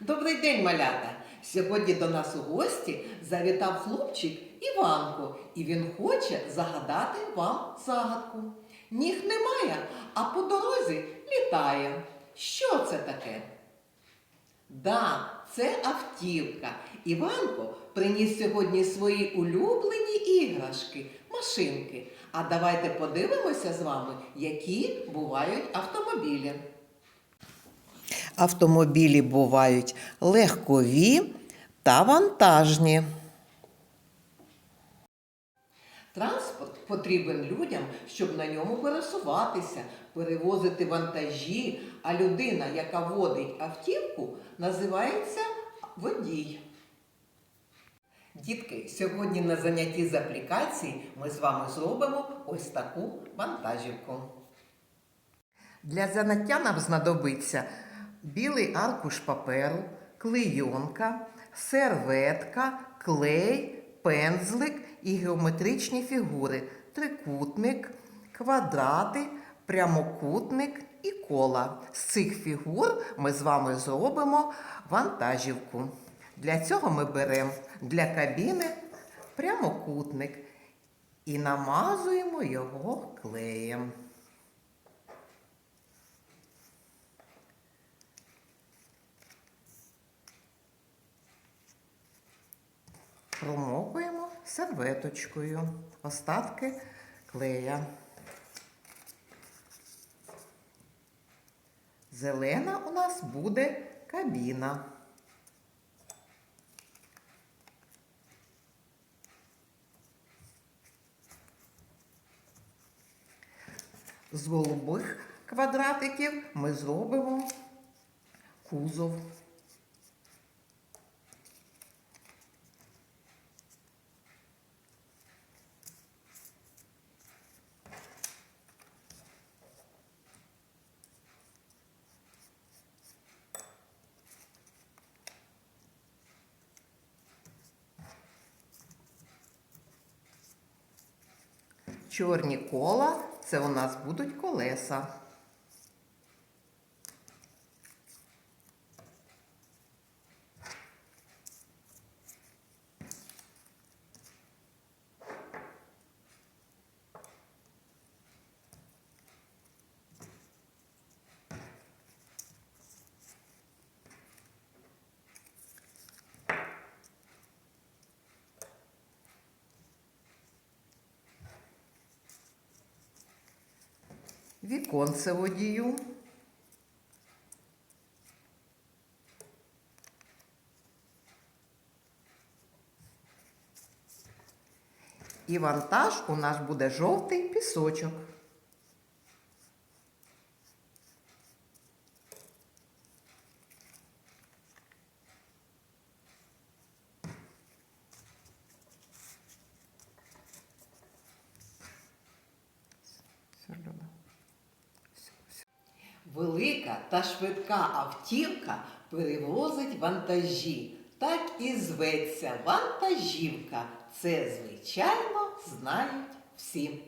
Добрий день, малята! Сьогодні до нас у гості завітав хлопчик Іванко, і він хоче загадати вам загадку. Ніг немає, а по дорозі літає. Що це таке? Да, це автівка. Іванко приніс сьогодні свої улюблені іграшки, машинки. А давайте подивимося з вами, які бувають автомобілі. Автомобілі бувають легкові та вантажні. Транспорт потрібен людям, щоб на ньому пересуватися, перевозити вантажі, а людина, яка водить автівку, називається водій. Дітки, сьогодні на занятті з аплікації ми з вами зробимо ось таку вантажівку. Для заняття нам знадобиться білий аркуш паперу, клейонка, серветка, клей, пензлик і геометричні фігури, трикутник, квадрати, прямокутник і кола. З цих фігур ми з вами зробимо вантажівку. Для цього ми беремо для кабіни прямокутник і намазуємо його клеєм. Промокуємо серветочкою остатки клея. Зелена у нас буде кабіна. З голубих квадратиків ми зробимо кузов. Чорні кола це у нас будуть колеса. Віконце водію. І вантаж у нас буде жовтий пісочок. Велика та швидка автівка перевозить вантажі. Так і зветься вантажівка. Це, звичайно, знають всі.